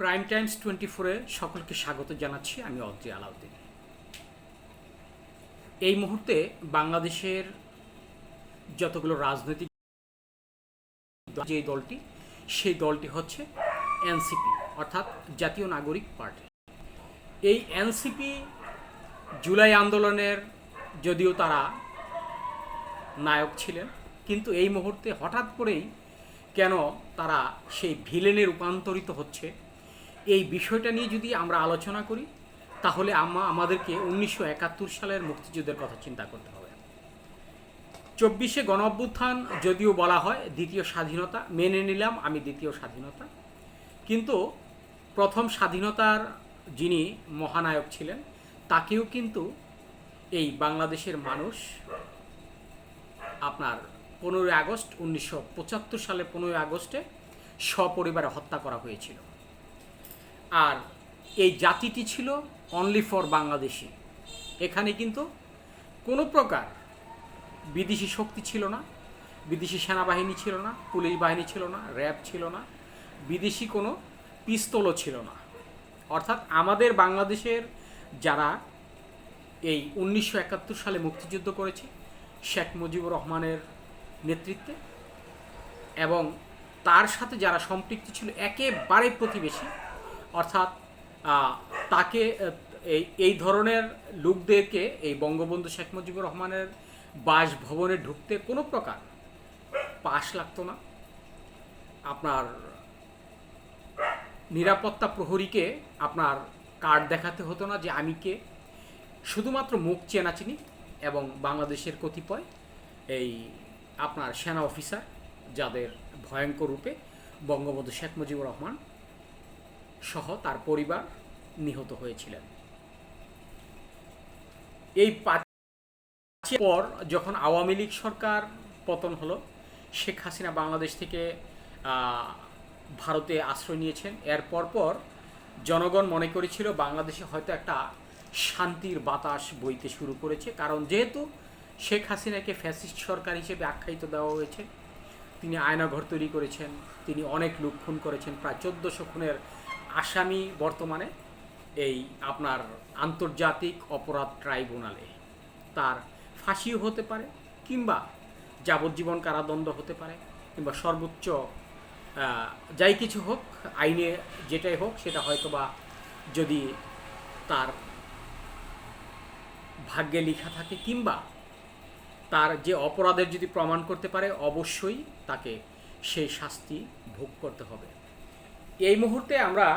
Prime Times twenty ফোরে সকলকে স্বাগত জানাচ্ছি আমি অদ্রি আলাউদ্দিন। এই মুহূর্তে বাংলাদেশের যতগুলো রাজনৈতিক যে দলটি, সেই দলটি হচ্ছে এনসিপি অর্থাৎ জাতীয় নাগরিক পার্টি। এই এনসিপি জুলাই আন্দোলনের যদিও তারা নায়ক ছিলেন, কিন্তু এই মুহূর্তে হঠাৎ করেই কেন তারা সেই ভিলেনে রূপান্তরিত হচ্ছে এই বিষয়টা নিয়ে যদি আমরা আলোচনা করি, তাহলে আমা আমাদেরকে উনিশশো একাত্তর সালের মুক্তিযুদ্ধের কথা চিন্তা করতে হবে। চব্বিশে গণ অভ্যুত্থান যদিও বলা হয় দ্বিতীয় স্বাধীনতা, মেনে নিলাম আমি দ্বিতীয় স্বাধীনতা। কিন্তু প্রথম স্বাধীনতার যিনি মহানায়ক ছিলেন, তাকেও কিন্তু এই বাংলাদেশের মানুষ আপনার পনেরোই আগস্ট, উনিশশো পঁচাত্তর সালে পনেরোই আগস্টে সপরিবারে হত্যা করা হয়েছিল। আর এই জাতিটি ছিল অনলি ফর বাংলাদেশি। এখানে কিন্তু কোনো প্রকার বিদেশি শক্তি ছিল না, বিদেশি সেনাবাহিনী ছিল না, পুলিশ বাহিনী ছিল না, র্যাব ছিল না, বিদেশি কোনো পিস্তলও ছিল না। অর্থাৎ আমাদের বাংলাদেশের যারা এই উনিশশো একাত্তর সালে মুক্তিযুদ্ধ করেছে, শেখ মুজিবুর রহমানের নেতৃত্বে এবং তার সাথে যারা সম্পৃক্ত ছিল একেবারে প্রতিবেশী অর্থাৎ তাকে এই এই ধরনের লোকদেরকে এই বঙ্গবন্ধু শেখ মুজিবুর রহমানের বাসভবনে ঢুকতে কোনো প্রকার পাশ লাগতো না। আপনার নিরাপত্তা প্রহরীকে আপনার কার্ড দেখাতে হতো না যে আমি কে। শুধুমাত্র মুখ চেনাচিনি এবং বাংলাদেশের কতিপয় এই আপনার সেনা অফিসার যাদের ভয়ঙ্কর রূপে বঙ্গবন্ধু শেখ মুজিবুর রহমান সহ তার পরিবার নিহত হয়েছিলেন। এই পাঁচ পর যখন আওয়ামী লীগ সরকার পতন হলো, শেখ হাসিনা বাংলাদেশ থেকে ভারতে আশ্রয় নিয়েছেন। এর পরপর জনগণ মনে করেছিল বাংলাদেশে হয়তো একটা শান্তির বাতাস বইতে শুরু করেছে। কারণ যেহেতু শেখ হাসিনাকে ফ্যাসিস্ট সরকার হিসেবে আখ্যায়িত দেওয়া হয়েছে, তিনি আয়নাঘর তৈরি করেছেন, তিনি অনেক লোক খুন করেছেন, প্রায় চোদ্দোশো খুনের আসামি বর্তমানে এই আপনার আন্তর্জাতিক অপরাধ ট্রাইব্যুনালে। তার ফাঁসিও হতে পারে কিংবা যাবজ্জীবন কারাদণ্ড হতে পারে কিংবা সর্বোচ্চ যাই কিছু হোক, আইনে যেটাই হোক, সেটা হয়তো বা যদি তার ভাগ্যে লেখা থাকে কিংবা তার যে অপরাধের যদি প্রমাণ করতে পারে, অবশ্যই তাকে সেই শাস্তি ভোগ করতে হবে। এই মুহূর্তে আমরা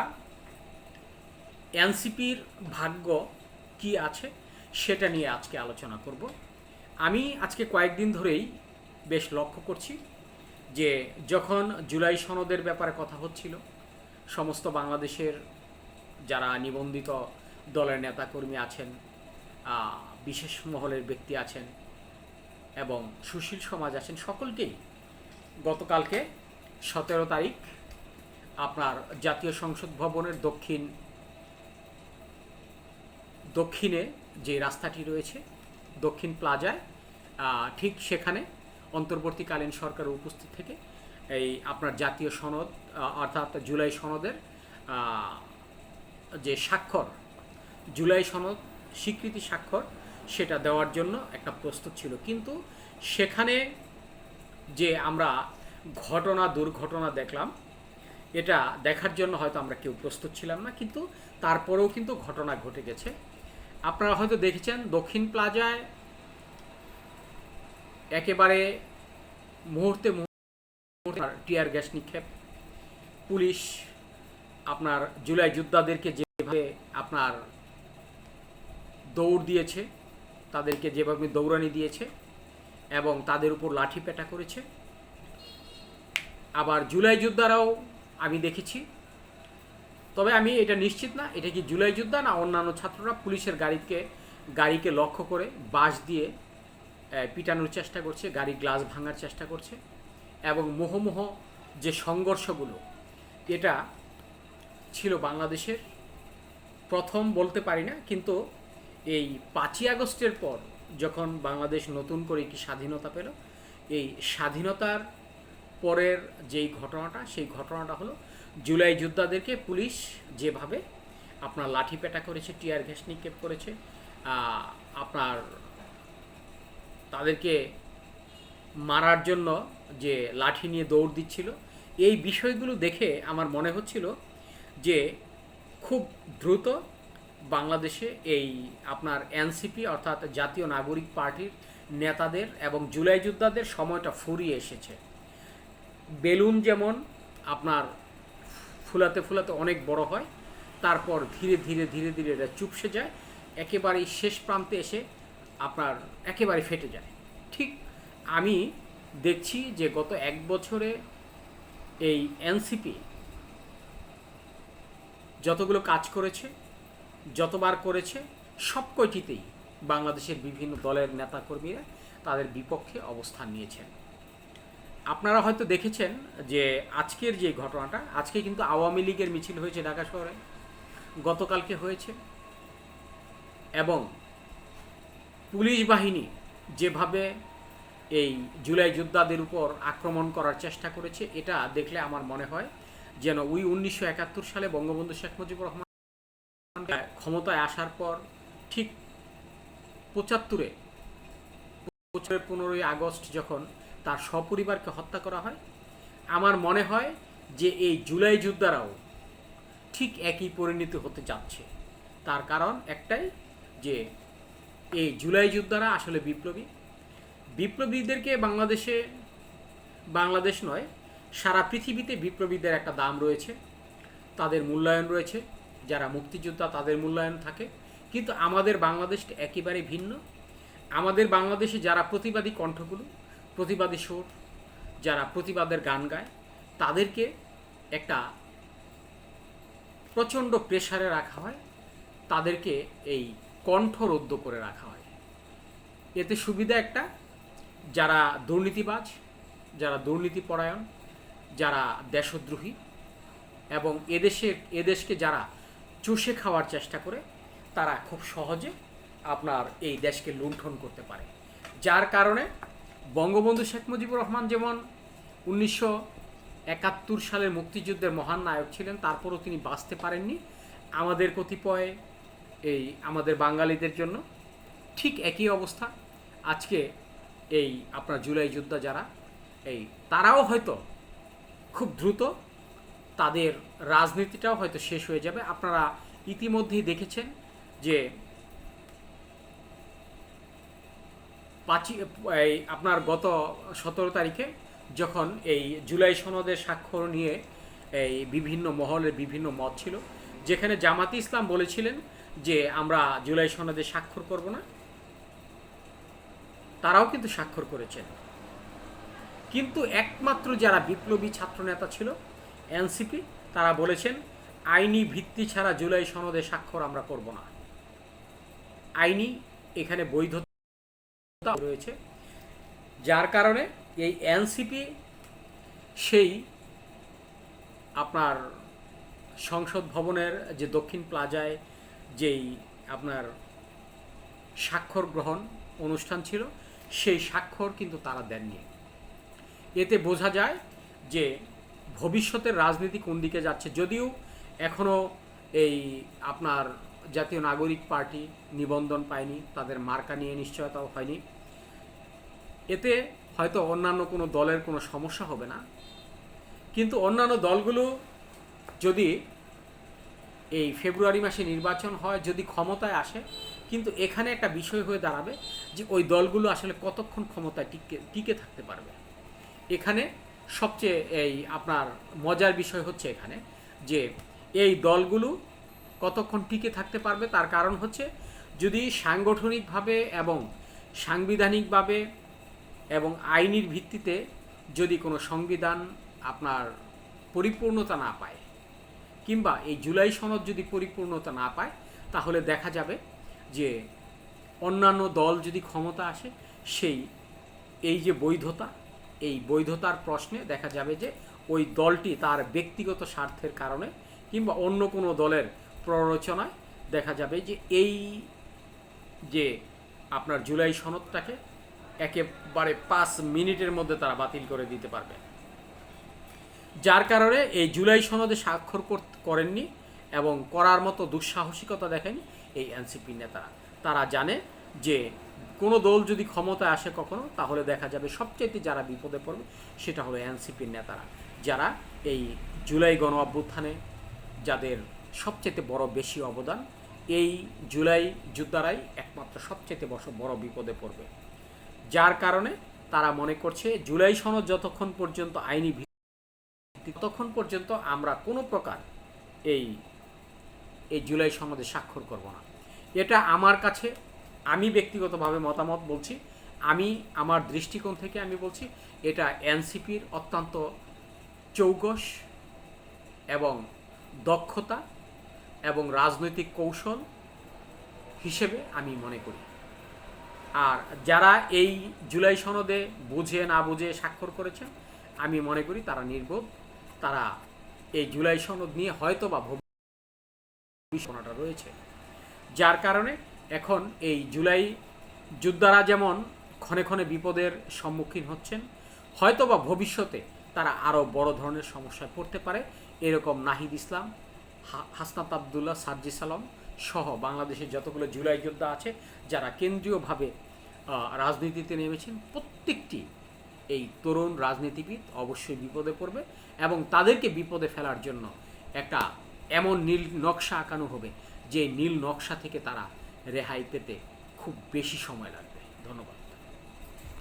এনসিপির ভাগ্য কি আছে সেটা নিয়ে আজকে আলোচনা করব। আমি আজকে কয়েকদিন ধরেই বেশ লক্ষ্য করছি যে যখন জুলাই সনদের ব্যাপারে কথা হচ্ছিল, সমস্ত বাংলাদেশের যারা নিবন্ধিত দলের নেতাকর্মী আছেন বিশেষ মহলের ব্যক্তি আছেন এবং সুশীল সমাজ আছেন, সকলকেই গতকালকে সতেরো তারিখ আপনার জাতীয় সংসদ ভবনের দক্ষিণ, দক্ষিণে যে রাস্তাটি রয়েছে, দক্ষিণ প্লাজায় ঠিক সেখানে অন্তর্বর্তীকালীন সরকার উপস্থিত থেকে এই আপনার জাতীয় সনদ অর্থাৎ জুলাই সনদের যে স্বাক্ষর, জুলাই সনদ, স্বীকৃতি স্বাক্ষর, সেটা দেওয়ার জন্য একটা প্রস্তুত ছিল। কিন্তু সেখানে যে আমরা ঘটনা, দুর্ঘটনা দেখলাম এটা দেখার জন্য হয়তো আমরা কেউ প্রস্তুত ছিলাম না, কিন্তু তারপরেও কিন্তু ঘটনা ঘটে গেছে। আপনারা হয়তো দেখেছেন দক্ষিণ প্লাজায় একেবারে মুহূর্তে টিয়ার গ্যাস নিক্ষেপ। পুলিশ আপনার জুলাই যোদ্ধাদেরকে যেভাবে আপনার দৌড় দিয়েছে, তাদেরকে যেভাবে দৌড়ানি দিয়েছে এবং তাদের উপর লাঠি পেটা করেছে। আবার জুলাই যোদ্ধারাও আমি দেখেছি। তবে আমি এটা নিশ্চিত না, এটা কি জুলাই যোদ্ধা না অন্যান্য ছাত্ররা পুলিশের গাড়িকে গাড়িকে লক্ষ্য করে বাঁশ দিয়ে পিটানোর চেষ্টা করছে গাড়ি গ্লাস ভাঙার চেষ্টা করছে এবং মোহমোহ যে সংঘর্ষগুলো, এটা ছিল বাংলাদেশের প্রথম বলতে পারি না, কিন্তু এই পাঁচই আগস্টের পর যখন বাংলাদেশ নতুন করে একটি স্বাধীনতা পেল, এই স্বাধীনতার পরের যেই ঘটনাটা, সেই ঘটনাটা হলো জুলাই যোদ্ধাদেরকে পুলিশ যেভাবে আপনার লাঠি পেটা করেছে, টিয়ার গ্যাস নিক্ষেপ করেছে আপনার তাদেরকে মারার জন্য যে লাঠি নিয়ে দৌড় দিচ্ছিল, এই বিষয়গুলো দেখে আমার মনে হচ্ছিল যে খুব দ্রুত বাংলাদেশে এই আপনার এনসিপি অর্থাৎ জাতীয় নাগরিক পার্টির নেতাদের এবং জুলাই যোদ্ধাদের সময়টা ফুরিয়ে এসেছে। বেলুন যেমন আপনার ফুলাতে ফুলাতে অনেক বড় হয়, তারপর ধীরে ধীরে ধীরে ধীরে এটা চুপসে যায়, একেবারেই শেষ প্রান্তে এসে আপনার একেবারে ফেটে যায়। ঠিক আমি দেখছি যে গত এক বছরে এই এনসিপি যতগুলো কাজ করেছে, যতবার করেছে, সব কয়টিতেই বাংলাদেশের বিভিন্ন দলের নেতাকর্মীরা তাদের বিপক্ষে অবস্থান নিয়েছেন। আপনারা হয়তো দেখেছেন যে আজকের যে ঘটনাটা আজকে কিন্তু আওয়ামী লীগের মিছিল হয়েছে ঢাকা শহরে, গতকালকে হয়েছে। এবং পুলিশ বাহিনী যেভাবে এই জুলাই যোদ্ধাদের উপর আক্রমণ করার চেষ্টা করেছে, এটা দেখলে আমার মনে হয় যেন ওই উনিশশো একাত্তর সালে বঙ্গবন্ধু শেখ মুজিবুর রহমান ক্ষমতায় আসার পর ঠিক পঁচাত্তরে পনেরোই আগস্ট যখন তার সপরিবারকে হত্যা করা হয়। আমার মনে হয় যে এই জুলাই যোদ্ধারাও ঠিক একই পরিণতি হতে যাচ্ছে। তার কারণ একটাই যে এই জুলাই যোদ্ধারা আসলে বিপ্লবী। বিপ্লবীদেরকে বাংলাদেশে, বাংলাদেশ নয়, সারা পৃথিবীতে বিপ্লবীদের একটা দাম রয়েছে। তাদের মূল্যায়ন রয়েছে। যারা মুক্তিযোদ্ধা তাদের মূল্যায়ন থাকে। কিন্তু আমাদের বাংলাদেশটা একেবারে ভিন্ন। আমাদের বাংলাদেশে যারা প্রতিবাদী কণ্ঠগুলো প্রতিবাদী সুর, যারা প্রতিবাদের গান গায়, তাদেরকে একটা প্রচণ্ড প্রেসারে রাখা হয়, তাদেরকে এই কণ্ঠরোধ করে রাখা হয়। এতে সুবিধা একটা, যারা দুর্নীতিবাজ, যারা দুর্নীতিপরায়ণ, যারা দেশদ্রোহী এবং এদেশের এদেশকে যারা চুষে খাওয়ার চেষ্টা করে, তারা খুব সহজে আপনার এই দেশকে লুণ্ঠন করতে পারে। যার কারণে বঙ্গবন্ধু শেখ মুজিবুর রহমান যেমন উনিশশো একাত্তর সালের মুক্তিযুদ্ধের মহান নায়ক ছিলেন, তারপরও তিনি বাঁচতে পারেননি। আমাদের কতিপয় এই আমাদের বাঙালিদের জন্য ঠিক একই অবস্থা। আজকে এই আপনার জুলাই যোদ্ধা যারা, এই তারাও হয়তো খুব দ্রুত তাদের রাজনীতিটাও হয়তো শেষ হয়ে যাবে। আপনারা ইতিমধ্যেই দেখেছেন যে পাঁচই আপনার গত সতেরো তারিখে যখন এই জুলাই সনদের স্বাক্ষর নিয়ে এই বিভিন্ন মহলের বিভিন্ন মত ছিল, যেখানে জামাতি ইসলাম বলেছিলেন যে আমরা জুলাই সনদে স্বাক্ষর করব না, তারাও কিন্তু স্বাক্ষর করেছেন। কিন্তু একমাত্র যারা বিপ্লবী ছাত্রনেতা ছিল, এনসিপি, তারা বলেছেন, আইনি ভিত্তি ছাড়া জুলাই সনদে স্বাক্ষর আমরা করব না। আইনি এখানে বৈধতা রয়েছে, যার কারণে এই এনসিপি সেই আপনার সংসদ ভবনের যে দক্ষিণ প্লাজায় যেই আপনার স্বাক্ষর গ্রহণ অনুষ্ঠান ছিল, সেই স্বাক্ষর কিন্তু তারা দেননি। এতে বোঝা যায় যে ভবিষ্যতের রাজনীতি কোন দিকে যাচ্ছে, যদিও এখনও এই আপনার জাতীয় নাগরিক পার্টি নিবন্ধন পায়নি, তাদের মার্কা নিয়ে নিশ্চয়তাও হয়নি। এতে হয়তো অন্যান্য কোনো দলের কোনো সমস্যা হবে না। কিন্তু অন্যান্য দলগুলো যদি এই ফেব্রুয়ারি মাসে নির্বাচন হয়, যদি ক্ষমতায় আসে, কিন্তু এখানে একটা বিষয় হয়ে দাঁড়াবে যে ওই দলগুলো আসলে কতক্ষণ ক্ষমতায় টিকে টিকে থাকতে পারবে। এখানে সবচেয়ে এই আপনার মজার বিষয় হচ্ছে এখানে যে এই দলগুলো কতক্ষণ টিকে থাকতে পারবে তার কারণ হচ্ছে যদি সাংগঠনিকভাবে এবং সাংবিধানিকভাবে এবং আইনির ভিত্তিতে যদি কোনো সংবিধান আপনার পরিপূর্ণতা না পায় কিংবা এই জুলাই সনদ যদি পরিপূর্ণতা না পায়, তাহলে দেখা যাবে যে অন্যান্য দল যদি ক্ষমতা আসে, সেই এই যে বৈধতা, এই বৈধতার প্রশ্নে দেখা যাবে যে ওই দলটি তার ব্যক্তিগত স্বার্থের কারণে কিংবা অন্য কোনো দলের প্ররোচনায় দেখা যাবে যে এই যে আপনার জুলাই সনদটাকে একেবারে পাঁচ মিনিটের মধ্যে তারা বাতিল করে দিতে পারবে। যার কারণে এই জুলাই সনদে স্বাক্ষর করেননি এবং করার মতো দুঃসাহসিকতা দেখেনি এই এনসিপির নেতারা। তারা জানে যে কোনো দল যদি ক্ষমতায় আসে কখনো, তাহলে দেখা যাবে সবচেয়ে যারা বিপদে পড়বে সেটা হলো এনসিপির নেতারা, যারা এই জুলাই গণ অভ্যুত্থানে যাদের সবচেয়ে বড় বেশি অবদান এই জুলাই যোদ্ধারাই একমাত্র সবচেয়ে বড়- বড় বিপদে পড়বে। যার কারণে তারা মনে করছে জুলাই সনদ যতক্ষণ পর্যন্ত আইনি ততক্ষণ পর্যন্ত আমরা কোনো প্রকার এই এই জুলাই সনদে স্বাক্ষর করব না। এটা আমার কাছে, আমি ব্যক্তিগতভাবে মতামত বলছি, আমি আমার দৃষ্টিকোণ থেকে আমি বলছি, এটা এনসিপির অত্যন্ত চৌকস এবং দক্ষতা এবং রাজনৈতিক কৌশল হিসেবে আমি মনে করি। আর যারা এই জুলাই সনদে বুঝে না বুঝে স্বাক্ষর করেছেন, আমি মনে করি তারা নির্বোধ তারা এই জুলাই সনদ নিয়ে হয়তো বা ভবিষ্যৎটা রয়েছে। যার কারণে এখন এই জুলাই যোদ্ধারা যেমন ক্ষণে ক্ষণে বিপদের সম্মুখীন হচ্ছেন হয়তো বা ভবিষ্যতে তারা আরও বড় ধরনের সমস্যায় পড়তে পারে। এরকম নাহিদ ইসলাম হাসনাত আবদুল্লাহ, সার্জি সালাম সহ বাংলাদেশের যতগুলো জুলাই যোদ্ধা আছে, যারা কেন্দ্রীয়ভাবে রাজনীতিতে নেমেছেন, প্রত্যেকটি এই তরুণ রাজনীতিবিদ অবশ্যই বিপদে পড়বে এবং তাদেরকে বিপদে ফেলার জন্য একটা এমন নীল নকশা আঁকানো হবে যে নীল নকশা থেকে তারা রেহাই পেতে খুব বেশি সময় লাগবে। ধন্যবাদ।